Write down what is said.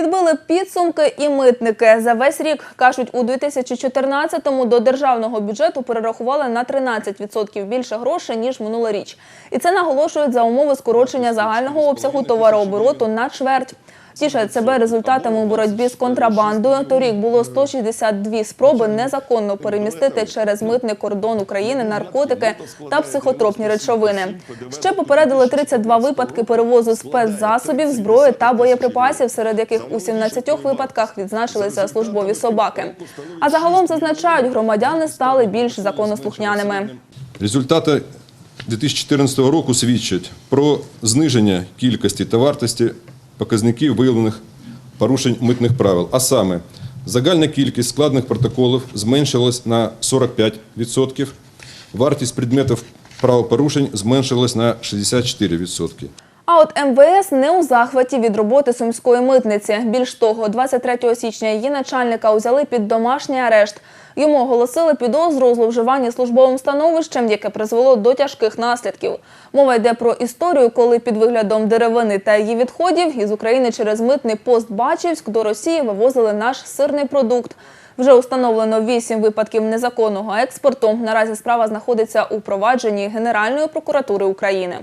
Підбили підсумки і митники. За весь рік, кажуть, у 2014-му до державного бюджету перерахували на 13% більше грошей, ніж минулоріч. І це наголошують за умови скорочення загального обсягу товарообороту на чверть. Тішать себе результатами у боротьбі з контрабандою. Торік було 162 спроби незаконно перемістити через митний кордон України наркотики та психотропні речовини. Ще попередили 32 випадки перевозу спецзасобів, зброї та боєприпасів, серед яких у 17 випадках відзначилися службові собаки. А загалом зазначають, громадяни стали більш законослухняними. Результати 2014 року свідчать про зниження кількості та вартості показників виявлених порушень митних правил. А саме, загальна кількість складних протоколів зменшилась на 45%, вартість предметів правопорушень зменшилась на 64%. А от МВС не у захваті від роботи сумської митниці. Більш того, 23 січня її начальника узяли під домашній арешт. Йому оголосили підозру у зловживанні службовим становищем, яке призвело до тяжких наслідків. Мова йде про історію, коли під виглядом деревини та її відходів із України через митний пост Бачівськ до Росії вивозили наш сирний продукт. Вже установлено вісім випадків незаконного експорту. Наразі справа знаходиться у провадженні Генеральної прокуратури України.